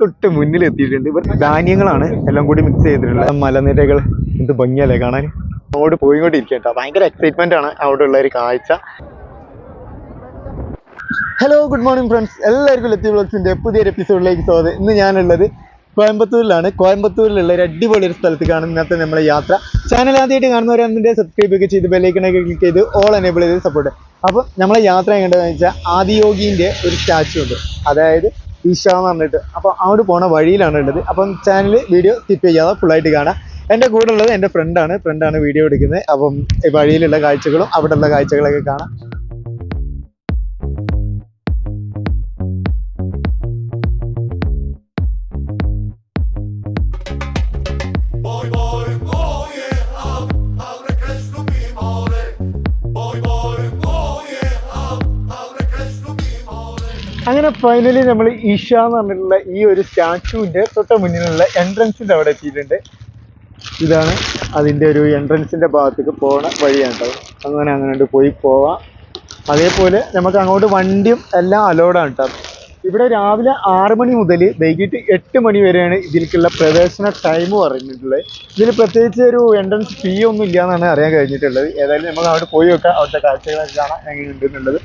തൊട്ട് മുന്നിൽ എത്തിയിട്ടുണ്ട് ഇവർ ധാന്യങ്ങളാണ് എല്ലാം കൂടി മിക്സ് ചെയ്തിട്ടുള്ളത്. മലനിരകൾ എന്ത് ഭംഗിയല്ലേ കാണാൻ. അങ്ങോട്ട് പോയിക്കൊണ്ടിരിക്കട്ടോ ഭയങ്കര എക്സൈറ്റ്മെന്റ് ആണ് അവിടെ ഉള്ള ഒരു കാഴ്ച. ഹലോ ഗുഡ് മോർണിംഗ് ഫ്രണ്ട്സ് എല്ലാവർക്കും ലത്തി ബ്ലോഗ്സിന്റെ പുതിയൊരു എപ്പിസോഡിലേക്ക് സ്വാഗതം. ഇന്ന് ഞാനുള്ളത് കോയമ്പത്തൂരിലാണ്. കോയമ്പത്തൂരിലുള്ള ഒരു അടിപൊളി ഒരു സ്ഥലത്തേക്കാണ് ഇന്നത്തെ നമ്മളെ യാത്ര. ചാനൽ ആദ്യമായിട്ട് കാണുന്നവരെ സബ്സ്ക്രൈബ് ഒക്കെ ചെയ്ത് ബെല്ലൈക്കണൊക്കെ ക്ലിക്ക് ചെയ്ത് ഓൾ എനേബിൾ ചെയ്ത് സപ്പോർട്ട് അപ്പം നമ്മളെ യാത്ര എങ്ങനെയാണെന്ന് വെച്ചാൽ ആദിയോഗിന്റെ ഒരു സ്റ്റാച്ചു ഉണ്ട്. അതായത് ഈശ എന്ന് പറഞ്ഞിട്ട്. അപ്പോൾ അങ്ങോട്ട് പോണ വഴിയിലാണ് ഉള്ളത്. അപ്പം ചാനൽ വീഡിയോ സ്കിപ്പ് ചെയ്യാതെ ഫുള്ളായിട്ട് കാണാം. എന്റെ കൂടെ ഉള്ളത് എന്റെ ഫ്രണ്ടാണ് ഫ്രണ്ടാണ് വീഡിയോ എടുക്കുന്നത്. അപ്പം വഴിയിലുള്ള കാഴ്ചകളും അവിടെയുള്ള കാഴ്ചകളൊക്കെ കാണാം. അങ്ങനെ ഫൈനലി നമ്മൾ ഈഷ എന്ന് പറഞ്ഞിട്ടുള്ള ഈ ഒരു സ്റ്റാച്ചുവിന്റെ തൊട്ട് മുന്നിലുള്ള എൻട്രൻസിന്റെ അവിടെ എത്തിയിട്ടുണ്ട്. ഇതാണ് അതിന്റെ ഒരു എൻട്രൻസിന്റെ ഭാഗത്തേക്ക് പോണ വഴിയാണ് കേട്ടോ. അങ്ങനെ അങ്ങനെ പോയി പോവാം. അതേപോലെ നമുക്ക് അങ്ങോട്ട് വണ്ടിയും എല്ലാം അലോഡാണ് കേട്ടോ. ഇവിടെ രാവിലെ ആറ് മണി മുതൽ വൈകിട്ട് എട്ട് മണി വരെയാണ് ഇതിലേക്കുള്ള പ്രവേശന ടൈം പറഞ്ഞിട്ടുള്ളത്. ഇതിൽ പ്രത്യേകിച്ച് ഒരു എൻട്രൻസ് ഫീ ഒന്നും ഇല്ല എന്നാണ് അറിയാൻ കഴിഞ്ഞിട്ടുള്ളത്. ഏതായാലും നമുക്ക് അവിടെ പോയി നോക്കാം. അവിടുത്തെ കാഴ്ചകളൊക്കെ കാണാൻ എങ്ങനെയുണ്ട് എന്നുള്ളത്.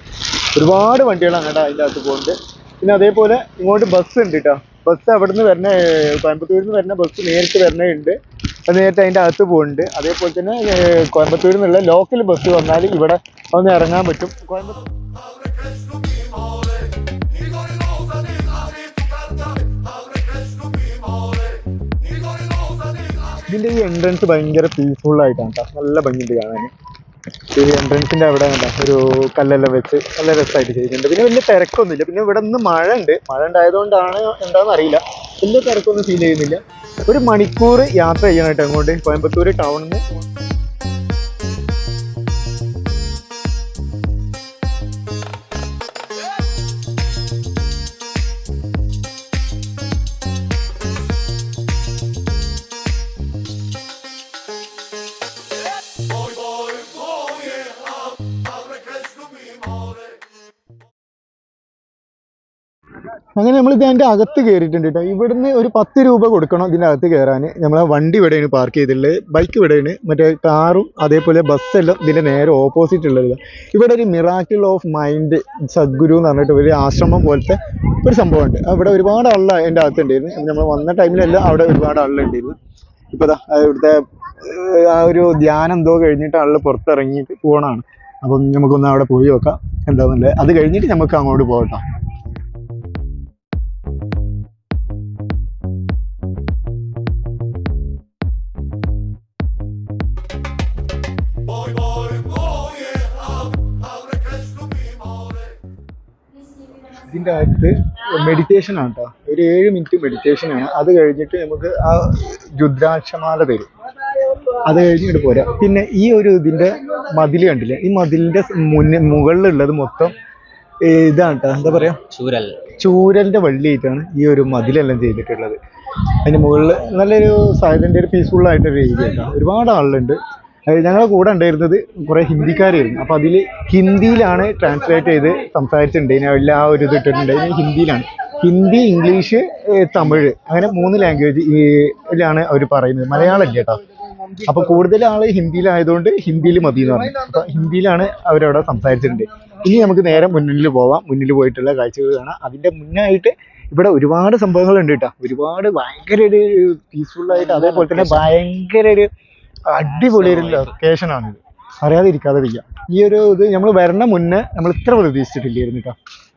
ഒരുപാട് വണ്ടികൾ അങ്ങോട്ട് അതിന്റെ അകത്ത് പോകുന്നുണ്ട് പിന്നെ അതേപോലെ ഇങ്ങോട്ട് ബസ് ഉണ്ട് കേട്ടോ ബസ് അവിടെ നിന്ന് വരുന്ന കോയമ്പത്തൂരിൽ നിന്ന് വരുന്ന ബസ് നേരിട്ട് വരുന്നുണ്ട് അത് നേരിട്ട് അതിന്റെ അകത്ത് പോകുന്നുണ്ട്. അതേപോലെ തന്നെ കോയമ്പത്തൂരിൽ നിന്നുള്ള ലോക്കൽ ബസ് വന്നാൽ ഇവിടെ ഒന്ന് ഇറങ്ങാൻ പറ്റും. കോയമ്പത്തൂർ ഇതിന്റെ ഈ എൻട്രൻസ് ഭയങ്കര പീസ്ഫുൾ ആയിട്ടാണ് കേട്ടോ നല്ല ഭംഗിയുണ്ട് കാണാൻ. ഈ എൻട്രൻസിന്റെ അവിടെ കണ്ട? ഒരു കല്ലെല്ലാം വെച്ച് നല്ല രസമായിട്ട് ചെയ്തിട്ടുണ്ട്. പിന്നെ വലിയ തിരക്കൊന്നുമില്ല. പിന്നെ ഇവിടെ നിന്ന് മഴ ഉണ്ട് മഴ ഉണ്ടായതുകൊണ്ടാണ് എന്താണെന്ന് അറിയില്ല. വലിയ തിരക്കൊന്നും ഫീൽ ചെയ്യുന്നില്ല. ഒരു മണിക്കൂർ യാത്ര ചെയ്യണം കേട്ടോ അങ്ങോട്ട്. കോയമ്പത്തൂർ ടൗണിൽ നിന്ന് അങ്ങനെ നമ്മൾ ഇതിന്റെ അകത്ത് കയറിയിട്ടുണ്ട് കേട്ടോ. ഇവിടുന്ന് ഒരു പത്ത് രൂപ കൊടുക്കണം ഇതിന്റെ അകത്ത് കയറാൻ. നമ്മളെ വണ്ടി ഇവിടെയാണ് പാർക്ക് ചെയ്തിട്ടുള്ളത്. ബൈക്ക് ഇവിടെയാണ്. മറ്റേ കാറും അതേപോലെ ബസ്സെല്ലാം ഇതിന്റെ നേരെ ഓപ്പോസിറ്റ് ഉള്ളത്. ഇവിടെ ഒരു മിറാക്കിൾ ഓഫ് മൈൻഡ് സദ്ഗുരു എന്ന് പറഞ്ഞിട്ട് ഒരു ആശ്രമം പോലത്തെ ഒരു സംഭവമുണ്ട്. അവിടെ ഒരുപാട് ആളുകൾ അതിന്റെ അകത്തുണ്ടായിരുന്നു നമ്മൾ വന്ന ടൈമിലെല്ലാം അവിടെ ഒരുപാട് ആളുകളുണ്ടായിരുന്നു ഇപ്പോൾ ദാ ഇവിടുത്തെ ആ ഒരു ധ്യാനം എന്തോ കഴിഞ്ഞിട്ട് ആളുകൾ പുറത്തിറങ്ങിയിട്ട് പോകണമാണ് അപ്പം നമുക്കൊന്ന് അവിടെ പോയി നോക്കാം എന്താണെന്നുള്ളത് അത് കഴിഞ്ഞിട്ട് നമുക്ക് അങ്ങോട്ട് പോകട്ടോ ഇതിന്റെ അകത്ത് മെഡിറ്റേഷൻ ആണ് കേട്ടോ ഒരു ഏഴ് മിനിറ്റ് മെഡിറ്റേഷൻ ആണ്. അത് കഴിഞ്ഞിട്ട് നമുക്ക് ആ രുദ്രാക്ഷമാല തരും. അത് കഴിഞ്ഞിട്ട് പോരാ. പിന്നെ ഈ ഒരു ഇതിന്റെ മതിൽ കണ്ടില്ലേ? ഈ മതിലിന്റെ മുന്നിൽ മുകളിലുള്ളത് മൊത്തം ഇതാണ് കേട്ടോ എന്താ പറയാ? ചൂരൽ. ചൂരലിന്റെ വള്ളിയായിട്ടാണ് ഈ ഒരു മതിലെല്ലാം ചെയ്തിട്ടുള്ളത്. അതിന്റെ മുകളിൽ നല്ലൊരു സൈലന്റ് ഒരു പീസ്ഫുൾ ആയിട്ടൊരു ഏരിയ കേട്ടോ ഒരുപാട് ആളുണ്ട് ഞങ്ങളുടെ കൂടെ ഉണ്ടായിരുന്നത് കുറെ ഹിന്ദിക്കാരായിരുന്നു. അപ്പൊ അതിൽ ഹിന്ദിയിലാണ് ട്രാൻസ്ലേറ്റ് ചെയ്ത് സംസാരിച്ചിട്ടുണ്ടായിരുന്നു എല്ലാ ഒരു ഇത് ഇട്ടിട്ടുണ്ടായിരുന്നു ഹിന്ദിയിലാണ്. ഹിന്ദി ഇംഗ്ലീഷ് തമിഴ് അങ്ങനെ മൂന്ന് ലാംഗ്വേജ് ലാണ് അവർ പറയുന്നത്. മലയാളം ഇല്ല കേട്ടോ? അപ്പൊ കൂടുതൽ ആൾ ഹിന്ദിയിലായതുകൊണ്ട് ഹിന്ദിയിൽ മതി എന്ന് പറഞ്ഞു. അപ്പൊ ഹിന്ദിയിലാണ് അവരവിടെ സംസാരിച്ചിട്ടുണ്ട്. ഇനി നമുക്ക് നേരെ മുന്നിൽ പോവാം. മുന്നിൽ പോയിട്ടുള്ള കാഴ്ചകൾ കാണാം. അതിന്റെ മുന്നായിട്ട് ഇവിടെ ഒരുപാട് സംഭവങ്ങൾ ഉണ്ട് കേട്ടോ. ഒരുപാട് ഭയങ്കര ഒരു ആയിട്ട് അതേപോലെ തന്നെ ഭയങ്കര ഒരു അടിപൊളി ഒരു ലൊക്കേഷൻ ആണിത്. അറിയാതിരിക്കാതെ വയ്യ ഈ ഒരു ഇത് നമ്മൾ വരണ മുന്നേ നമ്മൾ ഇത്ര പ്രതീക്ഷിച്ചിട്ടില്ലായിരുന്നു കേട്ടോ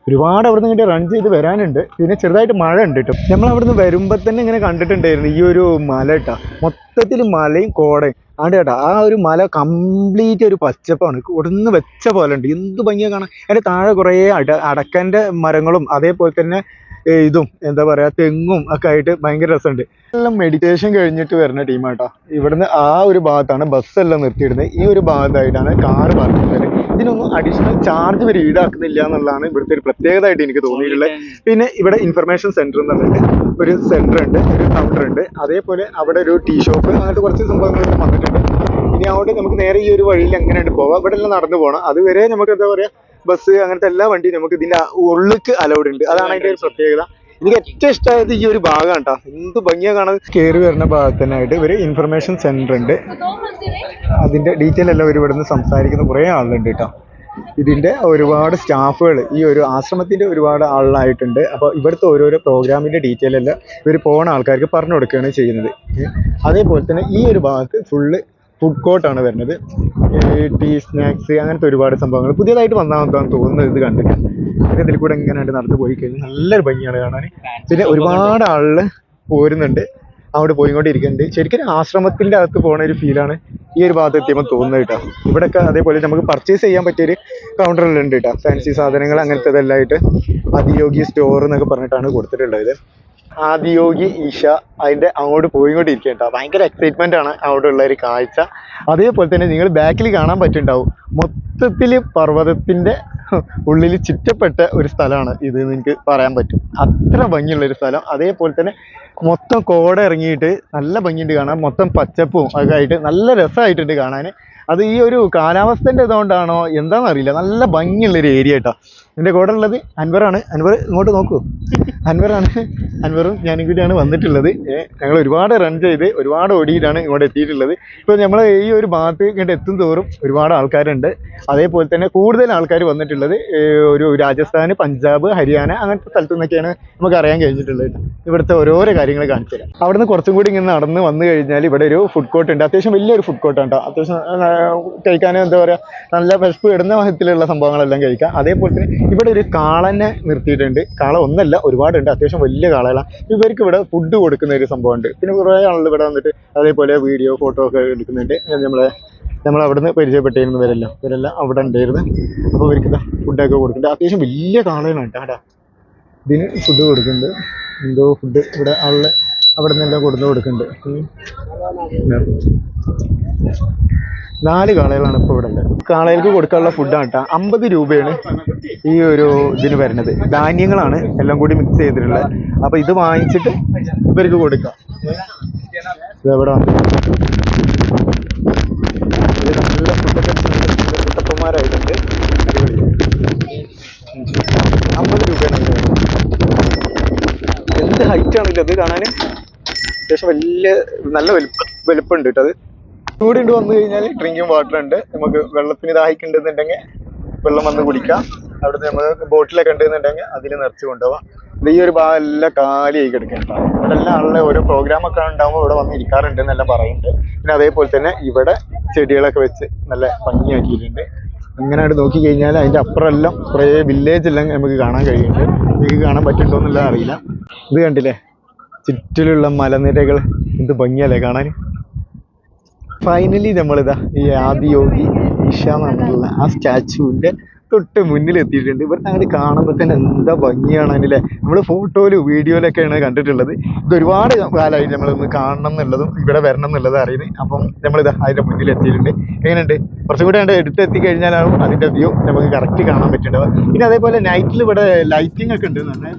ഒരുപാട് അവിടെ നിന്ന് റൺ ചെയ്ത് വരാനുണ്ട്. പിന്നെ ചെറുതായിട്ട് മഴ ഉണ്ട് കേട്ടോ നമ്മൾ അവിടെ നിന്ന് വരുമ്പോൾ തന്നെ ഇങ്ങനെ കണ്ടിട്ടുണ്ടായിരുന്നു ഈ ഒരു മല കേട്ടോ മൊത്തത്തിൽ മലയും കോടയും. ആണ്ട് കേട്ടോ ആ ഒരു മല കംപ്ലീറ്റ് ഒരു പച്ചപ്പാണ്. ഒടുന്ന് വെച്ച പോലെ ഉണ്ട്. എന്ത് ഭംഗിയാ കാണാൻ. അതിന്റെ താഴെ കുറേ അട അടക്കന്റെ മരങ്ങളും അതേപോലെ തന്നെ ഇതും എന്താ പറയാ തെങ്ങും ഒക്കെ ആയിട്ട് ഭയങ്കര രസമുണ്ട്. എല്ലാം മെഡിറ്റേഷൻ കഴിഞ്ഞിട്ട് വരുന്ന ടീമാട്ടോ ഇവിടുന്ന് ആ ഒരു ഭാഗത്താണ് ബസ് എല്ലാം നിർത്തിയിടുന്നത്. ഈ ഒരു ഭാഗത്തായിട്ടാണ് കാറ് പാർക്ക് ചെയ്തത് ഇതിനൊന്നും അഡീഷണൽ ചാർജ് ഇവർ ഈടാക്കുന്നില്ല എന്നുള്ളതാണ് ഇവിടുത്തെ ഒരു പ്രത്യേകതയായിട്ട് എനിക്ക് തോന്നിയിട്ടുള്ളത്. പിന്നെ ഇവിടെ ഇൻഫർമേഷൻ സെന്റർ എന്ന് പറഞ്ഞിട്ട് ഒരു സെന്റർ ഉണ്ട് ഒരു കൗണ്ടർ ഉണ്ട്. അതേപോലെ അവിടെ ഒരു ടീ ഷോപ്പ് അങ്ങനത്തെ കുറച്ച് സംഭവങ്ങളൊക്കെ വന്നിട്ടുണ്ട്. ഇനി അവിടെ നമുക്ക് നേരെ ഈ ഒരു വഴിയിൽ എങ്ങനെയുണ്ട് പോവാം? ഇവിടെ എല്ലാം നടന്നു പോകണം അതുവരെ നമുക്ക് എന്താ പറയാ ബസ് അങ്ങനത്തെ എല്ലാ വണ്ടിയും നമുക്ക് ഇതിന്റെ ഉള്ളിക്ക് അലൗഡ് ഉണ്ട്. അതാണ് അതിന്റെ ഒരു പ്രത്യേകത. എനിക്ക് ഏറ്റവും ഇഷ്ടമായത് ഈ ഒരു ഭാഗമാണ് കേട്ടോ എന്ത് ഭംഗിയാ കാണാൻ. കയറി വരുന്ന ഭാഗത്തിനായിട്ട് ഒരു ഇൻഫർമേഷൻ സെന്റർ ഉണ്ട്. അതിന്റെ ഡീറ്റെയിൽ എല്ലാം ഇവർ ഇവിടുന്ന് സംസാരിക്കുന്ന കുറേ ആളുണ്ട് കേട്ടോ ഇതിന്റെ ഒരുപാട് സ്റ്റാഫുകൾ ഈ ഒരു ആശ്രമത്തിന്റെ ഒരുപാട് ആളായിട്ടുണ്ട് അപ്പോൾ ഇവിടുത്തെ ഓരോരോ പ്രോഗ്രാമിന്റെ ഡീറ്റെയിൽ എല്ലാം ഇവർ പോകുന്ന ആൾക്കാർക്ക് പറഞ്ഞു കൊടുക്കുകയാണ് ചെയ്യുന്നത്. അതേപോലെ തന്നെ ഈ ഒരു ഭാഗത്ത് ഫുള്ള് ഫുഡ് കോർട്ടാണ് വരുന്നത്. ടീ സ്നാക്സ് അങ്ങനത്തെ ഒരുപാട് സംഭവങ്ങൾ പുതിയതായിട്ട് വന്നതാണെന്ന് തോന്നുന്നത് ഇത് കണ്ടിട്ട്. പിന്നെ ഇതിൽ കൂടെ ഇങ്ങനെ നടന്നു പോയി കഴിഞ്ഞാൽ നല്ലൊരു ഭംഗിയാണ് കാണാൻ. പിന്നെ ഒരുപാട് ആളുകൾ പോരുന്നുണ്ട്. അവിടെ പോയിക്കൊണ്ടിരിക്കുന്നുണ്ട്. ശരിക്കും ഒരു ആശ്രമത്തിന്റെ അകത്ത് പോണ ഒരു ഫീലാണ് ഈ ഒരു ഭാഗത്ത് എത്തിയപ്പോൾ തോന്നുന്നത് കേട്ടോ. ഇവിടെയൊക്കെ അതേപോലെ നമുക്ക് പർച്ചേസ് ചെയ്യാൻ പറ്റിയൊരു കൗണ്ടറിലുണ്ട് കേട്ടോ. ഫാൻസി സാധനങ്ങൾ അങ്ങനത്തെ ആയിട്ട് ആദിയോഗി സ്റ്റോർ എന്നൊക്കെ പറഞ്ഞിട്ടാണ് കൊടുത്തിട്ടുള്ളത്. ആദിയോഗി ഈഷ അതിന്റെ അങ്ങോട്ട് പോയിക്കൊണ്ടിരിക്കുക കേട്ടോ. ഭയങ്കര എക്സൈറ്റ്മെന്റ് ആണ് അവിടെ ഉള്ള ഒരു കാഴ്ച. അതേപോലെ തന്നെ നിങ്ങൾ ബാക്കിൽ കാണാൻ പറ്റുന്നുണ്ടാവും മൊത്തത്തിൽ പർവതത്തിന്റെ ഉള്ളിൽ ചുറ്റപ്പെട്ട ഒരു സ്ഥലമാണ് ഇത് എന്ന് എനിക്ക് പറയാൻ പറ്റും. അത്ര ഭംഗിയുള്ള ഒരു സ്ഥലം. അതേപോലെ തന്നെ മൊത്തം കോട ഇറങ്ങിയിട്ട് നല്ല ഭംഗിയുണ്ട് കാണാൻ. മൊത്തം പച്ചപ്പും ഒക്കെ ആയിട്ട് നല്ല രസമായിട്ടുണ്ട് കാണാൻ അത് ഈ ഒരു കാലാവസ്ഥന്റെ ഇതുകൊണ്ടാണോ എന്താണെന്നറിയില്ല നല്ല ഭംഗിയുള്ളൊരു ഏരിയ കേട്ടോ എന്റെ കൂടെ ഉള്ളത് അൻവറാണ് അൻവർ ഇങ്ങോട്ട് നോക്കൂ. അൻവറാണ്. അൻവറും ഞാനും കൂടിയാണ് വന്നിട്ടുള്ളത്. ഞങ്ങൾ ഒരുപാട് റൺ ചെയ്ത് ഒരുപാട് ഓടിയിട്ടാണ് ഇങ്ങോട്ട് എത്തിയിട്ടുള്ളത്. ഇപ്പോൾ നമ്മൾ ഈ ഒരു ഭാഗത്ത് ഇങ്ങോട്ട് എത്തും തോറും ഒരുപാട് ആൾക്കാരുണ്ട്. അതേപോലെ തന്നെ കൂടുതൽ ആൾക്കാർ വന്നിട്ടുള്ളത് ഒരു രാജസ്ഥാൻ പഞ്ചാബ് ഹരിയാന അങ്ങനത്തെ സ്ഥലത്തു നിന്നൊക്കെയാണ് നമുക്ക് അറിയാൻ കഴിഞ്ഞിട്ടുള്ളത്. ഇവിടുത്തെ ഓരോരോ കാര്യങ്ങൾ കാണിച്ചു തരാം. അവിടെ നിന്ന് കുറച്ചും കൂടി ഇങ്ങനെ നടന്ന് വന്നു കഴിഞ്ഞാൽ ഇവിടെ ഒരു ഫുഡ് കോർട്ട് ഉണ്ട്. അത്യാവശ്യം വലിയൊരു ഫുഡ് കോർട്ടാണ് കേട്ടോ അത്യാവശ്യം കഴിക്കാനും എന്താ പറയുക നല്ല വിശപ്പ് ഇടുന്ന വിധത്തിലുള്ള സംഭവങ്ങളെല്ലാം കഴിക്കാം. അതേപോലെ തന്നെ ഇവിടെ ഒരു കാളനെ നിർത്തിയിട്ടുണ്ട്. കാള ഒന്നല്ല ഒരുപാടുണ്ട്. അത്യാവശ്യം വലിയ കാളകളാണ് ഇവർക്ക് ഇവിടെ ഫുഡ് കൊടുക്കുന്ന ഒരു സംഭവമുണ്ട്. പിന്നെ കുറേ ആളുകൾ ഇവിടെ വന്നിട്ട് അതേപോലെ വീഡിയോ ഫോട്ടോ ഒക്കെ എടുക്കുന്നുണ്ട്. നമ്മളെ നമ്മൾ അവിടുന്ന് പരിചയപ്പെട്ടിരുന്നു ഇവരെല്ലാം ഇവരെല്ലാം അവിടെ ഉണ്ടായിരുന്നു. അപ്പോൾ ഇവർക്ക് ഫുഡൊക്കെ കൊടുക്കുന്നുണ്ട്. അത്യാവശ്യം വലിയ കാളകളാണ് കേട്ടോ. ഇതിന് ഫുഡ് കൊടുക്കുന്നുണ്ട്. എന്തോ ഫുഡ് ഇവിടെ ആളുടെ അവിടെ നിന്നെല്ലാം കൊടുത്തു കൊടുക്കുന്നുണ്ട്. നാല് കാളകളാണ് ഇപ്പോൾ ഇവിടെ ഉള്ളത് കാളകൾക്ക് കൊടുക്കാനുള്ള ഫുഡാണ് കേട്ടോ അമ്പത് രൂപയാണ് ഈ ഒരു ഇതിന് വരുന്നത്. ധാന്യങ്ങളാണ് എല്ലാം കൂടി മിക്സ് ചെയ്തിട്ടുള്ളത്. അപ്പോൾ ഇത് വാങ്ങിച്ചിട്ട് ഇവർക്ക് കൊടുക്കാം. ഇതെവിടെ നല്ല ഫുഡൊക്കെ കുട്ടപ്പന്മാരായിട്ടുണ്ട് അടിപൊളി. അമ്പത് രൂപയാണ് എന്ത് ഹൈറ്റ് ആണല്ലോ ഇത് കാണാൻ അത്യാവശ്യം വലിയ നല്ല വലുപ്പം വലുപ്പമുണ്ട് കേട്ടോ അത്. ചൂട് ഉണ്ട് വന്നു കഴിഞ്ഞാൽ ഡ്രിങ്കിങ് വാട്ടർ ഉണ്ട്. നമുക്ക് വെള്ളത്തിന് ദാഹിക്കുന്നുണ്ടെന്നുണ്ടെങ്കിൽ വെള്ളം വന്ന് കുടിക്കാം. അവിടുന്ന് നമുക്ക് ബോട്ടിലൊക്കെ ഉണ്ടെന്നുണ്ടെങ്കിൽ അതിൽ നിറച്ച് കൊണ്ടുപോകാം ഇത് ഈ ഒരു ഭാഗം എല്ലാം കാലിയായി കിടക്കുന്നുണ്ട് ഇവിടെ എല്ലാം ഓരോ പ്രോഗ്രാം ഒക്കെ ഉണ്ടാകുമ്പോൾ ഇവിടെ വന്ന് ഇരിക്കാറുണ്ട് എന്നെല്ലാം പറയുന്നുണ്ട്. പിന്നെ അതേപോലെ തന്നെ ഇവിടെ ചെടികളൊക്കെ വെച്ച് നല്ല ഭംഗിയാക്കിയിട്ടുണ്ട്. ഇങ്ങനെ നോക്കി കഴിഞ്ഞാൽ അതിന്റെ അപ്പുറം എല്ലാം കുറേ വില്ലേജ് എല്ലാം നമുക്ക് കാണാൻ കഴിയുന്നുണ്ട്. നിങ്ങൾക്ക് കാണാൻ പറ്റുന്നുണ്ടോ എന്നുള്ളത് അറിയില്ല. ഇത് കണ്ടില്ലേ? ചുറ്റിലുള്ള മലനിരകൾ. എന്ത് ഭംഗിയല്ലേ കാണാൻ. ഫൈനലി നമ്മളിതാ ഈ ആദിയോഗി ഈശ പറഞ്ഞിട്ടുള്ള ആ സ്റ്റാച്ചുവിന്റെ തൊട്ട് മുന്നിൽ എത്തിയിട്ടുണ്ട്. ഇവിടുത്തെ അങ്ങനെ കാണുമ്പോൾ തന്നെ എന്താ ഭംഗിയാണ് അതിലെ. നമ്മൾ ഫോട്ടോയിലും വീഡിയോയിലൊക്കെയാണ് കണ്ടിട്ടുള്ളത്. ഇത് ഒരുപാട് കാലമായി നമ്മളൊന്ന് കാണണം എന്നുള്ളതും ഇവിടെ വരണം എന്നുള്ളതും അറിയുന്നത്. അപ്പം നമ്മളിതാ അതിന്റെ മുന്നിൽ എത്തിയിട്ടുണ്ട്. എങ്ങനെയുണ്ട്? കുറച്ചും കൂടെ അതിന്റെ അടുത്ത് എത്തിക്കഴിഞ്ഞാലാണ് അതിന്റെ വ്യൂ നമുക്ക് കറക്റ്റ് കാണാൻ പറ്റേണ്ടത്. പിന്നെ അതേപോലെ നൈറ്റിൽ ഇവിടെ ലൈറ്റിംഗ് ഒക്കെ ഉണ്ട്. നന്നായി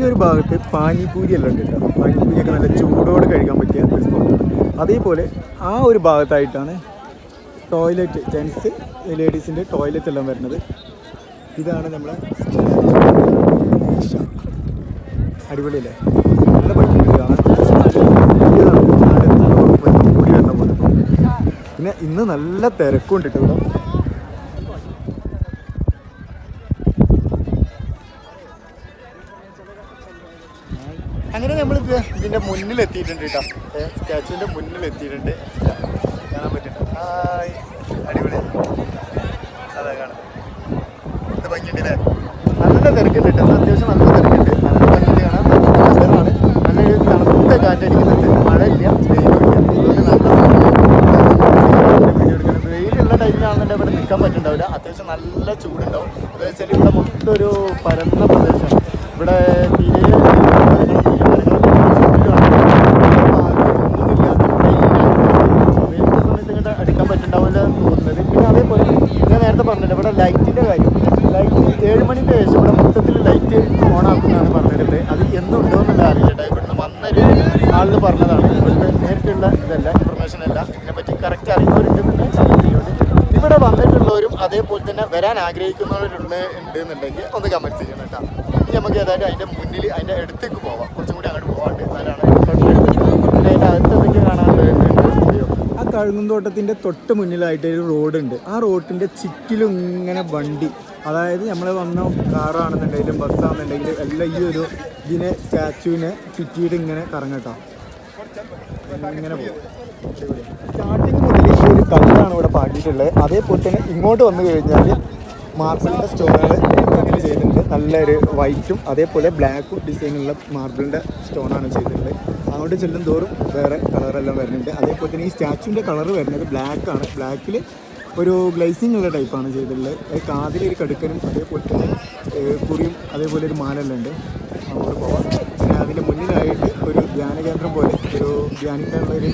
ഈ ഒരു ഭാഗത്ത് പാനിപൂരി എല്ലാം ഉണ്ട് കേട്ടോ. പാനിപൂരിയൊക്കെ നല്ല ചൂടോടെ കഴിക്കാൻ പറ്റിയ ഒരു സ്പോട്ടാണ് അതേപോലെ ആ ഒരു ഭാഗത്തായിട്ടാണ് ടോയ്ലറ്റ് ജെൻസ് ലേഡീസിന്റെ ടോയ്ലറ്റ് എല്ലാം വരുന്നത്. ഇതാണ് നമ്മളെ അടിപൊളിയല്ലേ? നല്ല പിന്നെ ഇന്ന് നല്ല തിരക്കുണ്ട് കേട്ടോ അങ്ങനെ നമ്മൾ ഇതിന്റെ മുന്നിൽ എത്തിയിട്ടുണ്ട് കേട്ടോ സ്റ്റാച്ചുവിന്റെ മുന്നിൽ എത്തിയിട്ടുണ്ട് കാണാൻ പറ്റുന്നുണ്ട്? അടിപൊളി. അതാ കാണാം ഇത് ഭംഗിയുണ്ടല്ലേ നല്ല തിരക്കുണ്ട് കേട്ടോ. അത്യാവശ്യം നല്ല തിരക്കുണ്ട്. നല്ല ഭംഗിയുണ്ട് കാണാൻ നല്ല വെതറാണ് നല്ലൊരു തണുത്ത കാറ്റടിക്കുന്നുണ്ട്. മഴയില്ല വെയിലില്ല അതുകൊണ്ട് നല്ല വെയിലുള്ള ടൈമിലാണെന്നുണ്ടെങ്കിൽ ഇവിടെ നിൽക്കാൻ പറ്റുന്നുണ്ടാവില്ല. അത്യാവശ്യം നല്ല ചൂടുണ്ടാവും. അതായത് ഇവിടെ മൊത്തം ഒരു പരന്ന പ്രദേശമാണ്. ഇവിടെ തീരെ അടിക്കാൻ പറ്റുണ്ടാവില്ല എന്ന് തോന്നുന്നത് പിന്നെ അതേപോലെ ഞാൻ നേരത്തെ പറഞ്ഞില്ല ഇവിടെ ലൈറ്റിന്റെ കാര്യം. ലൈറ്റ് ഏഴ് മണിന്റെ ശേഷം ഇവിടെ മൊത്തത്തിൽ ലൈറ്റ് ഓൺ ആക്കുന്നതാണ് പറഞ്ഞിട്ടുണ്ട് അത് എന്നുണ്ടോ എന്നുള്ള അറിയില്ല ഇവിടുന്ന് വന്നൊരു ആളിൽ പറഞ്ഞതാണ്. ഇവിടുത്തെ നേരിട്ടുള്ള ഇതല്ല ഇൻഫർമേഷൻ അല്ല. ഇതിനെപ്പറ്റി കറക്റ്റ് അറിയുന്നവരുണ്ടെന്ന് ഇവിടെ വന്നിട്ടുള്ളവരും അതേപോലെ തന്നെ വരാൻ ആഗ്രഹിക്കുന്നവരുണ്ട് ഉണ്ട് എന്നുണ്ടെങ്കിൽ ഒന്ന് കമന്റ് ചെയ്യണം കേട്ടോ. ഇനി നമുക്ക് ഏതായാലും അതിന്റെ മുന്നിൽ അതിന്റെ അടുത്തേക്ക് പോവാം. കുറച്ചും കൂടി അങ്ങോട്ട് പോകാണ്ട് എന്നാലാണ് അതിന്റെ അടുത്ത് എന്തൊക്കെ കാണാനുള്ളത് ആ കഴുകുന്തോട്ടത്തിന്റെ തൊട്ട് മുന്നിലായിട്ട് ഒരു റോഡുണ്ട്. ആ റോഡിന്റെ ചുറ്റിലും ഇങ്ങനെ വണ്ടി. അതായത് നമ്മൾ വന്ന കാറാണെന്നുണ്ടെങ്കിലും ബസ്സാണെന്നുണ്ടെങ്കിലും എല്ലാം ഈ ഒരു ഇതിനെ സ്റ്റാച്ചുവിനെ ചുറ്റിയിട്ട് ഇങ്ങനെ കറങ്ങട്ടോ. ഇങ്ങനെ സ്റ്റാർട്ടിങ് മുതൽ ഈ ഒരു കല്ലാണ് ഇവിടെ പാടിയിട്ടുള്ളത് അതേപോലെ തന്നെ ഇങ്ങോട്ട് വന്നു കഴിഞ്ഞാൽ മാർബിളിന്റെ സ്റ്റോണുകൾ ഇതിൽ ചെയ്തിട്ടുണ്ട്. നല്ലൊരു വൈറ്റും അതേപോലെ ബ്ലാക്കും ഡിസൈനുള്ള മാർബിളിന്റെ സ്റ്റോണാണ് ചെയ്തിട്ടുള്ളത്. അങ്ങോട്ട് ചെല്ലും തോറും വേറെ കളറെല്ലാം വരുന്നുണ്ട്. അതേപോലെ തന്നെ ഈ സ്റ്റാച്ചുവിന്റെ കളർ വരുന്നത് ബ്ലാക്ക് ആണ്. ബ്ലാക്കിൽ ഒരു ഗ്ലൈസിങ് ഉള്ള ടൈപ്പാണ് ചെയ്തിട്ടുള്ളത്. അത് ഒരു കടുക്കനും അതേപോലെ തന്നെ കുറിയും അതേപോലെ ഒരു മാലെല്ലാം ഉണ്ട്. അങ്ങോട്ട് പോവാം. പിന്നെ അതിന്റെ മുന്നിലായിട്ട് ഒരു ധ്യാന കേന്ദ്രം പോലെ ഒരു ധ്യാനിക്കാനുള്ള ഒരു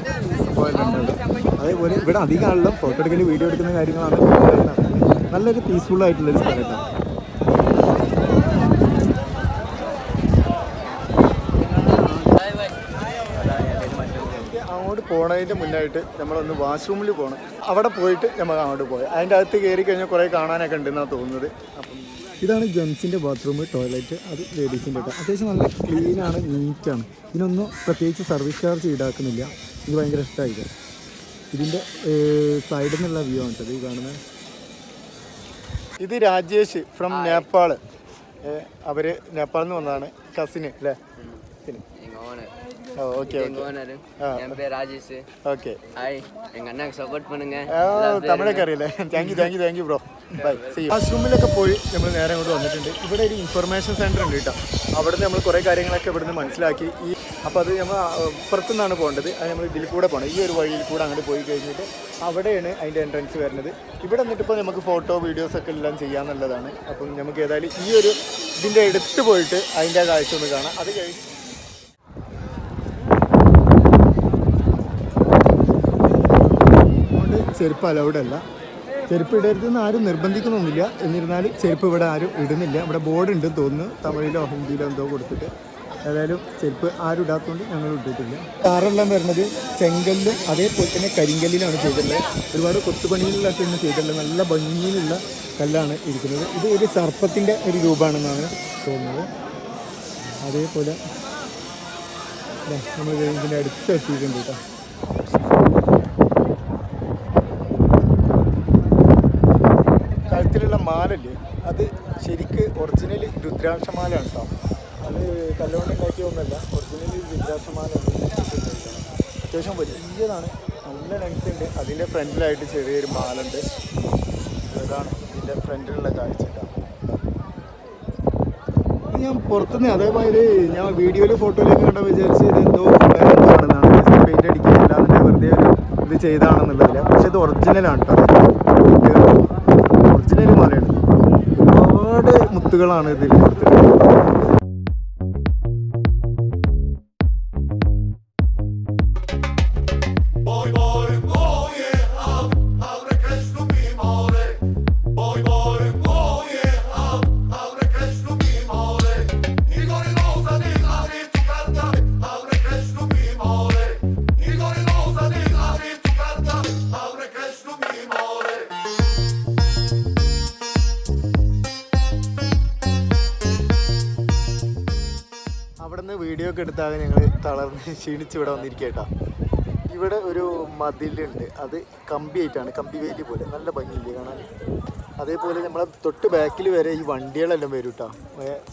സംഭവം ഉണ്ട്. അതേപോലെ ഇവിടെ അധികം ആളുകളും ഫോട്ടോ എടുക്കുന്ന വീഡിയോ എടുക്കുന്ന കാര്യങ്ങളാണ്. നല്ലൊരു പീസ്ഫുൾ ആയിട്ടുള്ളൊരു സ്ഥലം കേട്ടോ അങ്ങോട്ട് പോണതിന്റെ മുന്നായിട്ട് നമ്മളൊന്ന് വാഷ്റൂമിൽ പോകണം അവിടെ പോയിട്ട് നമ്മൾ അങ്ങോട്ട് പോയി. അതിന്റെ അകത്ത് കയറി കഴിഞ്ഞാൽ കുറേ കാണാനൊക്കെ ഉണ്ടെന്നാണ് തോന്നുന്നത്. അപ്പം ഇതാണ് ജെൻസിന്റെ ബാത്റൂം ടോയ്ലറ്റ്. അത് ലേഡീസിന്റെ ഒക്കെ അത്യാവശ്യം നല്ല ക്ലീനാണ് നീറ്റാണ് ഇതിനൊന്നും പ്രത്യേകിച്ച് സർവീസ് ചാർജ് ഈടാക്കുന്നില്ല. ഇത് ഭയങ്കര ഇഷ്ടമായിരിക്കും ഇതിന്റെ സൈഡിൽ നിന്നുള്ള വ്യൂ ആണ് കേട്ടോ ഈ കാണുന്നത് ഇത് രാജേഷ് ഫ്രം നേപ്പാൾ അവർ നേപ്പാളിൽ നിന്ന് വന്നതാണ്. കസിന് അല്ലേ? ஓகே തമിഴൊക്കെ അറിയില്ലേ thank you thank you thank you bro bye see പോയി നമ്മൾ നേരെ അങ്ങോട്ട് വന്നിട്ടുണ്ട്. ഇവിടെ ഒരു ഇൻഫർമേഷൻ സെന്റർ ഉണ്ട് കേട്ടോ. അവിടുന്ന് നമ്മൾ കുറേ കാര്യങ്ങളൊക്കെ ഇവിടുന്ന് മനസ്സിലാക്കി. ഈ അപ്പോൾ അത് നമ്മൾ പുറത്തുനിന്നാണ് പോകേണ്ടത്. അത് നമ്മൾ ഇതിൽ കൂടെ പോകണം ഈ ഒരു വഴിയിൽ കൂടെ അങ്ങോട്ട് പോയി കഴിഞ്ഞിട്ട് അവിടെയാണ് അതിന്റെ എൻട്രൻസ് വരുന്നത്. ഇവിടെ നിന്നിട്ട് നമുക്ക് ഫോട്ടോ വീഡിയോസ് ഒക്കെ എല്ലാം ചെയ്യാമെന്നുള്ളതാണ് അപ്പം നമുക്ക് ഏതായാലും ഈ ഒരു ഇതിന്റെ എടുത്ത് പോയിട്ട് അതിന്റെ കാഴ്ച ഒന്ന് കാണാം. അത് കഴിഞ്ഞ് ചെരുപ്പ് അലൗഡ് അല്ല. ചെരുപ്പ് ഇടരുതെന്ന് ആരും നിർബന്ധിക്കുന്നൊന്നുമില്ല എന്നിരുന്നാലും ചെരുപ്പ് ഇവിടെ ആരും ഇടുന്നില്ല. ഇവിടെ ബോർഡ് ഉണ്ട് തോന്നുന്നു. തമിഴിലോ ഹിന്ദിയിലോ എന്തോ കൊടുത്തിട്ട്. ഏതായാലും ചെരുപ്പ് ആരും ഇടാത്തതുകൊണ്ട് ഞങ്ങൾ ഇട്ടിട്ടില്ല. കാറെല്ലാം വരുന്നത് ചെങ്കല്ലും അതേപോലെ തന്നെ കരിങ്കല്ലിലാണ് ചെയ്തിട്ടുള്ളത്. ഒരുപാട് കൊത്തുപണികളിലൊക്കെയാണ് ചെയ്തിട്ടുള്ളത്. നല്ല ഭംഗിയിലുള്ള കല്ലാണ് ഇരിക്കുന്നത്. ഇത് ഒരു സർപ്പത്തിന്റെ ഒരു രൂപമാണെന്നാണ് തോന്നുന്നത്. അതേപോലെ നമ്മൾ ഇതിന്റെ അടുത്ത് എത്തിയിട്ടുണ്ട് കേട്ടോ. കഴുത്തിലുള്ള മാലല്ലേ? അത് ശരിക്ക് ഒറിജിനൽ രുദ്രാക്ഷമാലയാണ് കേട്ടോ അത് കല്ലുകൊണ്ട് ഉണ്ടാക്കിയൊന്നുമല്ല ഒറിജിനൽ രുദ്രാക്ഷമാലയാണ് അത്യാവശ്യം വലിയതാണ്. നല്ല ലെങ്ത് ഉണ്ട്. അതിന്റെ ഫ്രണ്ടിലായിട്ട് ചെറിയൊരു മാലുണ്ട്. അതാണ് ഇതിന്റെ ഫ്രണ്ടിലുള്ള കാഴ്ച ഞാൻ പുറത്തുനിന്ന് അതേമാതിരി ഞാൻ വീഡിയോയിൽ ഫോട്ടോയിലൊക്കെ കണ്ട വിചാരിച്ച് ഇത് എന്തോ വേറെ എന്തോ ആണെന്നാണ് ജസ്റ്റ് പെയിന്റ് അടിക്കുന്നില്ല അതിന്റെ വെറുതെ ഒരു ഇത് ചെയ്താണെന്നുള്ളതില്ല. പക്ഷെ ഇത് ഒറിജിനലാണ് കേട്ടോ ഒറിജിനൽ മലയാണ് ഒരുപാട് മുത്തുകളാണ് ഇതിൽ കൊടുത്തിട്ടുള്ളത്. എടുത്താകെ ഞങ്ങൾ തളർന്ന് ക്ഷീണിച്ച് ഇവിടെ വന്നിരിക്കട്ടോ ഇവിടെ ഒരു മതിലുണ്ട്. അത് കമ്പി ആയിട്ടാണ് കമ്പി വേലി പോലെ. നല്ല ഭംഗിയില്ലേ കാണാൻ? അതേപോലെ നമ്മളെ തൊട്ട് ബാക്കിൽ വരെ ഈ വണ്ടികളെല്ലാം വരും കേട്ടോ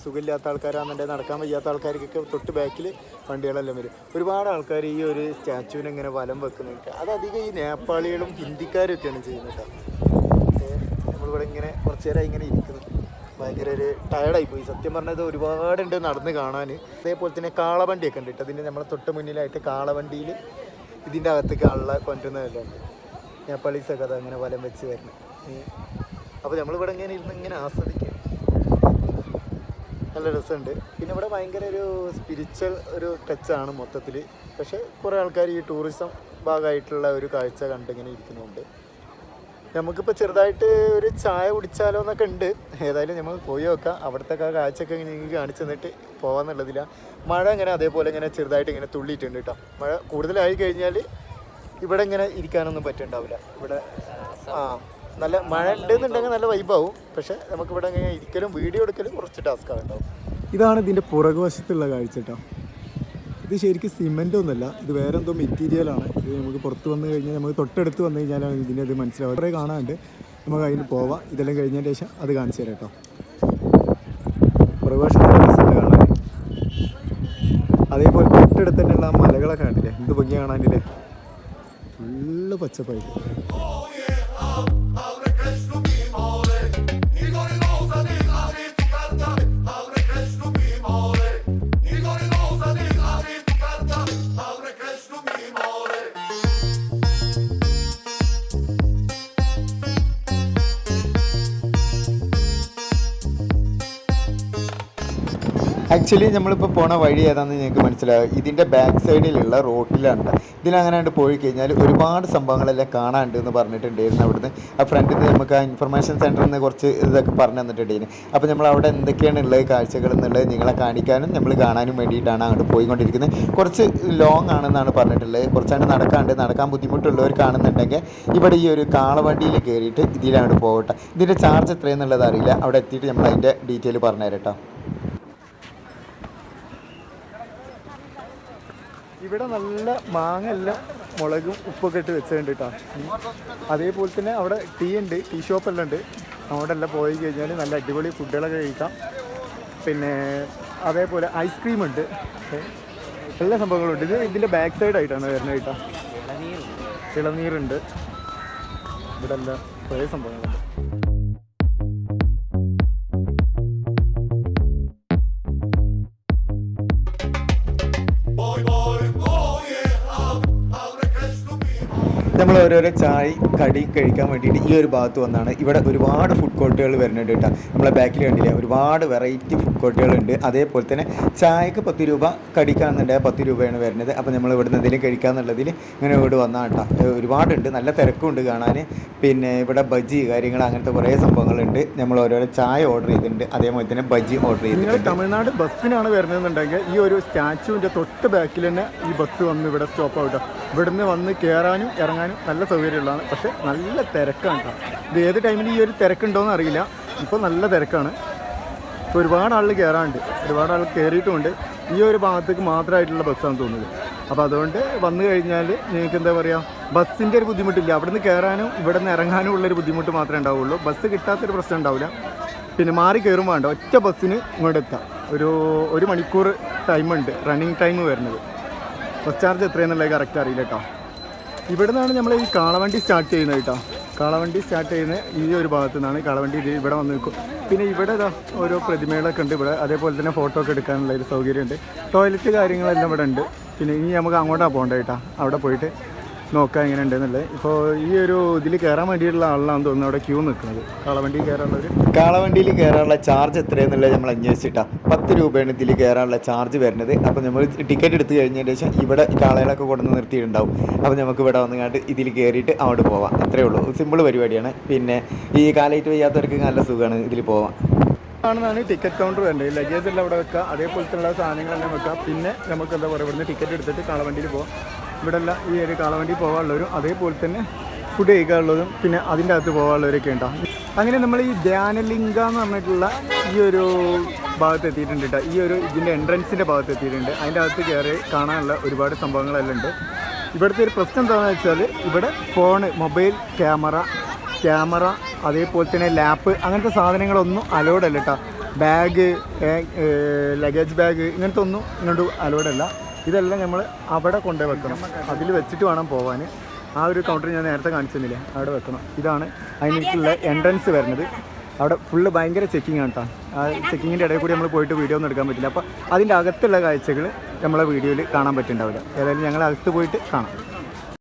സുഖമില്ലാത്ത ആൾക്കാരാണെന്നുണ്ടെങ്കിൽ നടക്കാൻ വയ്യാത്ത ആൾക്കാർക്കൊക്കെ തൊട്ട് ബാക്കിൽ വണ്ടികളെല്ലാം വരും. ഒരുപാട് ആൾക്കാർ ഈ ഒരു സ്റ്റാച്ചുവിനെ ഇങ്ങനെ വലം വെക്കുന്നുണ്ട്. അത് അധികം ഈ നേപ്പാളികളും ഹിന്ദിക്കാരും ഒക്കെയാണ് ചെയ്യുന്നത് കേട്ടോ നമ്മളിവിടെ ഇങ്ങനെ കുറച്ച് നേരം ഇങ്ങനെ ഇരിക്കുന്നു. ഭയങ്കര ഒരു ടയർഡായി പോയി സത്യം പറഞ്ഞത് ഒരുപാടുണ്ട് നടന്ന് കാണാൻ. അതേപോലെ തന്നെ കാളവണ്ടിയൊക്കെ ഉണ്ട് കേട്ടോ. അതിന്റെ നമ്മളെ തൊട്ട് മുന്നിലായിട്ട് കാളവണ്ടിയിൽ ഇതിന്റെ അകത്തേക്ക് ആളെ കൊണ്ടുവന്നതെല്ലാം ഉണ്ട്. നേപ്പാളീസൊക്കെ അത് അങ്ങനെ വലം വെച്ച് തരണം. അപ്പോൾ നമ്മളിവിടെ ഇങ്ങനെ ഇരുന്ന് ഇങ്ങനെ ആസ്വദിക്കും. നല്ല രസമുണ്ട്. പിന്നെ ഇവിടെ ഭയങ്കര ഒരു സ്പിരിച്വൽ ഒരു ടച്ചാണ് മൊത്തത്തിൽ. പക്ഷേ കുറേ ആൾക്കാർ ഈ ടൂറിസം ഭാഗമായിട്ടുള്ള ഒരു കാഴ്ച കണ്ടിങ്ങനെ ഇരിക്കുന്നുണ്ട്. നമുക്കിപ്പോൾ ചെറുതായിട്ട് ഒരു ചായ കുടിച്ചാലോ എന്നൊക്കെ ഉണ്ട്. ഏതായാലും നമ്മൾ പോയി നോക്കാം. അവിടുത്തെ കാഴ്ചയൊക്കെ ഇങ്ങനെ കാണിച്ചു തന്നിട്ട് പോകാമെന്നുള്ളതില്ല മഴ ഇങ്ങനെ അതേപോലെ ഇങ്ങനെ ചെറുതായിട്ട് ഇങ്ങനെ തുള്ളിയിട്ടുണ്ട് കേട്ടോ മഴ കൂടുതലായി കഴിഞ്ഞാൽ ഇവിടെ ഇങ്ങനെ ഇരിക്കാനൊന്നും പറ്റുണ്ടാവില്ല. ഇവിടെ ആ നല്ല മഴ ഉണ്ടെന്നുണ്ടെങ്കിൽ നല്ല വൈബാവും പക്ഷെ നമുക്കിവിടെ ഇങ്ങനെ ഇരിക്കലും വീഡിയോ എടുക്കലും കുറച്ച് ടാസ്ക് ഉണ്ടാവും ഇതാണ് ഇതിന്റെ പുറകുവശത്തുള്ള കാഴ്ച കേട്ടോ ഇത് ശരിക്കും സിമെന്റ് ഒന്നുമല്ല. ഇത് വേറെ എന്തോ മെറ്റീരിയലാണ് ഇത് നമുക്ക് പുറത്ത് വന്നു കഴിഞ്ഞാൽ നമുക്ക് തൊട്ടടുത്ത് വന്നു കഴിഞ്ഞാൽ ഇതിന്റെ ഇത് മനസ്സിലാവും കുറേ കാണാണ്ട് നമുക്ക് അതിന് പോവാം. ഇതെല്ലാം കഴിഞ്ഞതിന് ശേഷം അത് കാണിച്ചു തരാം കേട്ടോ. നല്ല കാണാൻ. അതേപോലെ തൊട്ടടുത്ത് തന്നെയുള്ള മലകളൊക്കെ കണ്ടില്ലേ? എന്ത് ഭംഗി കാണാനില്ലേ? ഫുള്ള് പച്ചപ്പായിട്ട് ആക്ച്വലി നമ്മളിപ്പോൾ പോണ വഴി ഏതാണെന്ന് ഞങ്ങൾക്ക് മനസ്സിലാവും ഇതിന്റെ ബാക്ക് സൈഡിലുള്ള റോട്ടിലാണ് ഇതിലങ്ങനെ അങ്ങോട്ട് പോയി കഴിഞ്ഞാൽ ഒരുപാട് സംഭവങ്ങളെല്ലാം കാണാനുണ്ട് എന്ന് പറഞ്ഞിട്ടുണ്ടായിരുന്നു അവിടുന്ന്. ആ ഫ്രണ്ടിൽ നിന്ന് നമുക്ക് ആ ഇൻഫർമേഷൻ സെന്ററിൽ നിന്ന് കുറച്ച് ഇതൊക്കെ പറഞ്ഞു തന്നിട്ടുണ്ടായിരുന്നു. അപ്പോൾ നമ്മൾ അവിടെ എന്തൊക്കെയാണ് ഉള്ളത് കാഴ്ചകൾ എന്നുള്ളത് നിങ്ങളെ കാണിക്കാനും നമ്മൾ കാണാനും വേണ്ടിയിട്ടാണ് അങ്ങോട്ട് പോയിക്കൊണ്ടിരിക്കുന്നത്. കുറച്ച് ലോങ് ആണെന്നാണ് പറഞ്ഞിട്ടുള്ളത്. കുറച്ചാണ്ട് നടക്കാണ്ട് നടക്കാൻ ബുദ്ധിമുട്ടുള്ളവർ കാണുന്നുണ്ടെങ്കിൽ ഇവിടെ ഈ ഒരു കാളവണ്ടിയിൽ കയറിയിട്ട് ഇതിലങ്ങോട്ട് പോകട്ടെ. ഇതിന്റെ ചാർജ് എത്രയെന്നുള്ളത് അറിയില്ല. അവിടെ എത്തിയിട്ട് നമ്മൾ അതിന്റെ ഡീറ്റെയിൽ പറഞ്ഞു കേട്ടോ. ഇവിടെ നല്ല മാങ്ങ എല്ലാം മുളകും ഉപ്പൊക്കെ ഇട്ട് വെച്ചിട്ടുണ്ട് കേട്ടോ അതേപോലെ തന്നെ അവിടെ ടീ ഉണ്ട് ടീ ഷോപ്പെല്ലാം ഉണ്ട്. അവിടെ എല്ലാം പോയി കഴിഞ്ഞാൽ നല്ല അടിപൊളി ഫുഡുകളൊക്കെ കഴിക്കാം. പിന്നെ അതേപോലെ ഐസ്ക്രീം ഉണ്ട്. എല്ലാ സംഭവങ്ങളും ഉണ്ട് ഇത് ഇതിന്റെ ബാക്ക് സൈഡ് ആയിട്ടാണ് വരുന്നത് കേട്ടോ ഇളനീരുണ്ട്. ഇവിടെ എല്ലാം കുറേ സംഭവങ്ങളുണ്ട്. നമ്മൾ ഓരോരോ ചായ കടി കഴിക്കാൻ വേണ്ടിയിട്ട് ഈ ഒരു ഭാഗത്ത് വന്നാണ്. ഇവിടെ ഒരുപാട് ഫുഡ് കോർട്ടുകൾ വരുന്നുണ്ട് കേട്ടോ. നമ്മളെ ബാക്കിൽ കണ്ടില്ലേ? ഒരുപാട് വെറൈറ്റി ഫുഡ് കോർട്ടുകളുണ്ട് അതേപോലെ തന്നെ ചായക്ക് പത്ത് രൂപ കടിക്കാന്നുണ്ടെങ്കിൽ പത്ത് രൂപയാണ് വരുന്നത്. അപ്പോൾ നമ്മൾ ഇവിടുന്ന് എന്തെങ്കിലും കഴിക്കാന്നുള്ളതിൽ ഇങ്ങനെ ഇവിടെ വന്നാണ് കേട്ടോ. ഒരുപാടുണ്ട്. നല്ല തിരക്കുണ്ട് കാണാൻ പിന്നെ ഇവിടെ ബജി കാര്യങ്ങൾ അങ്ങനത്തെ കുറേ സംഭവങ്ങളുണ്ട്. നമ്മൾ ഓരോരോ ചായ ഓർഡർ ചെയ്തിട്ടുണ്ട്. അതേപോലെ തന്നെ ബജി ഓർഡർ ചെയ്തിട്ടുണ്ട്. തമിഴ്നാട് ബസ്സിനാണ് വരുന്നതെന്നുണ്ടെങ്കിൽ ഈ ഒരു സ്റ്റാച്ചുവിന്റെ തൊട്ട് ബാക്കിൽ തന്നെ ഈ ബസ് വന്ന് ഇവിടെ സ്റ്റോപ്പ് ആവട്ടോ ഇവിടുന്ന് വന്ന് കയറാനും ഇറങ്ങാനും നല്ല സൗകര്യമുള്ളതാണ്. പക്ഷെ നല്ല തിരക്കാണ് കേട്ടോ. ഇത് ഏത് ടൈമിൽ ഈ ഒരു തിരക്കുണ്ടോയെന്ന് അറിയില്ല. ഇപ്പോൾ നല്ല തിരക്കാണ്. ഇപ്പോൾ ഒരുപാട് ആളുകൾ കയറാനുണ്ട് ഒരുപാട് ആൾ കയറിയിട്ടുമുണ്ട് ഈ ഒരു ഭാഗത്തേക്ക് മാത്രമായിട്ടുള്ള ബസ്സാണ് തോന്നുന്നത്. അപ്പോൾ അതുകൊണ്ട് വന്നു കഴിഞ്ഞാൽ നിങ്ങൾക്ക് എന്താ പറയുക ബസ്സിന്റെ ഒരു ബുദ്ധിമുട്ടില്ല. അവിടുന്ന് കയറാനും ഇവിടെ നിന്ന് ഇറങ്ങാനും ഉള്ളൊരു ബുദ്ധിമുട്ട് മാത്രമേ ഉണ്ടാവുള്ളൂ. ബസ് കിട്ടാത്തൊരു പ്രശ്നം ഉണ്ടാവില്ല. പിന്നെ മാറി കയറും വേണ്ട. ഒറ്റ ബസ്സിന് ഇങ്ങോട്ട് എത്താം. ഒരു ഒരു മണിക്കൂർ ടൈമുണ്ട്. റണ്ണിങ് ടൈം വരുന്നത്. ബസ് ചാർജ് എത്രയെന്നുള്ളത് കറക്റ്റ് അറിയില്ല കേട്ടോ. ഇവിടെ നിന്നാണ് നമ്മൾ ഈ കാളവണ്ടി സ്റ്റാർട്ട് ചെയ്യുന്നത് കേട്ടോ. കാളവണ്ടി സ്റ്റാർട്ട് ചെയ്യുന്ന ഈ ഒരു ഭാഗത്തു നിന്നാണ് കാളവണ്ടി ഇവിടെ വന്ന് നിൽക്കും. പിന്നെ ഇവിടെ ഇതാ ഓരോ പ്രതിമകളൊക്കെ ഉണ്ട്. ഇവിടെ അതേപോലെ തന്നെ ഫോട്ടോ ഒക്കെ എടുക്കാനുള്ള ഒരു സൗകര്യമുണ്ട്. ടോയ്ലറ്റ് കാര്യങ്ങളെല്ലാം ഇവിടെ ഉണ്ട്. പിന്നെ ഇനി നമുക്ക് അങ്ങോട്ടാണ് പോകേണ്ടത് കേട്ടോ. അവിടെ പോയിട്ട് നോക്കാം എങ്ങനെ ഉണ്ടെന്നുള്ളത് ഇപ്പോൾ ഈ ഒരു ഇതിൽ കയറാൻ വേണ്ടിയിട്ടുള്ള ആളാണെന്ന് തോന്നുന്നു. അവിടെ ക്യൂ നിൽക്കുന്നത്. കാളവണ്ടി കയറാനുള്ളവർ കാളവണ്ടിയിൽ കയറാനുള്ള ചാർജ് എത്രയെന്നുള്ളത് നമ്മൾ അന്വേഷിച്ചിട്ടാ. പത്ത് രൂപയാണ് ഇതിൽ കയറാനുള്ള ചാർജ് വരുന്നത്. അപ്പോൾ നമ്മൾ ടിക്കറ്റ് എടുത്ത് കഴിഞ്ഞതിന് ശേഷം ഇവിടെ കാളകളൊക്കെ കൊണ്ടുവന്ന് നിർത്തിയിട്ടുണ്ടാവും. അപ്പോൾ നമുക്ക് ഇവിടെ വന്നുകൊണ്ട് ഇതിൽ കയറിയിട്ട് അങ്ങോട്ട് പോവാം. അത്രേ ഉള്ളൂ. സിമ്പിൾ പരിപാടിയാണ്. പിന്നെ ഈ കാലയിട്ട് വയ്യാത്തവർക്ക് നല്ല സുഖമാണ് ഇതിൽ പോവാം ആണെന്നാണ് ടിക്കറ്റ് കൗണ്ടർ വേണ്ടത്. ലഗേജ് എല്ലാം അവിടെ വെക്കുക അതേപോലത്തെ ഉള്ള സാധനങ്ങളെല്ലാം വെക്കുക പിന്നെ നമുക്ക് എന്താ പറയുക ഇവിടുന്ന് ടിക്കറ്റ് എടുത്തിട്ട് കാളവണ്ടിയിൽ പോകാം ഇവിടെ എല്ലാം ഈ ഒരു കാളവണ്ടി പോകാനുള്ളവരും അതേപോലെ തന്നെ ഫുഡ് കഴിക്കാനുള്ളതും പിന്നെ അതിന്റെ അകത്ത് പോകാനുള്ളവരൊക്കെ ഉണ്ടാവും അങ്ങനെ നമ്മൾ ഈ ധ്യാനലിംഗ എന്ന് പറഞ്ഞിട്ടുള്ള ഈ ഒരു ഭാഗത്ത് എത്തിയിട്ടുണ്ട് കേട്ടോ. ഈ ഒരു ഇതിന്റെ എൻട്രൻസിന്റെ ഭാഗത്ത് എത്തിയിട്ടുണ്ട്. അതിന്റെ അകത്ത് കയറി കാണാനുള്ള ഒരുപാട് സംഭവങ്ങളെല്ലാം ഉണ്ട്. ഇവിടുത്തെ ഒരു പ്രശ്നം എന്താണെന്ന് വെച്ചാൽ ഇവിടെ ഫോണ് മൊബൈൽ ക്യാമറ ക്യാമറ അതേപോലെ തന്നെ ലാപ്പ് അങ്ങനത്തെ സാധനങ്ങളൊന്നും അലോഡല്ല കേട്ടോ. ബാഗ് ലഗേജ് ബാഗ് ഇങ്ങനത്തെ ഒന്നും ഇങ്ങോട്ട് അലോഡല്ല ഇതെല്ലാം നമ്മൾ അവിടെ കൊണ്ടുപോയി വെക്കണം. അതിൽ വെച്ചിട്ട് വേണം പോവാൻ. ആ ഒരു കൗണ്ടർ ഞാൻ നേരത്തെ കാണിച്ചിരുന്നില്ല? അവിടെ വെക്കണം. ഇതാണ് അതിനുള്ള എൻട്രൻസ് വരുന്നത്. അവിടെ ഫുള്ള് ഭയങ്കര ചെക്കിംഗ് ആണ് കേട്ടോ ആ ചെക്കിങ്ങിന്റെ ഇടയിൽ കൂടി നമ്മൾ പോയിട്ട് വീഡിയോ ഒന്നും എടുക്കാൻ പറ്റില്ല. അപ്പോൾ അതിന്റെ അകത്തുള്ള കാഴ്ചകൾ നമ്മളെ വീഡിയോയിൽ കാണാൻ പറ്റുന്നുണ്ടാവില്ല. ഏതായാലും ഞങ്ങൾ അകത്ത് പോയിട്ട് കാണാം.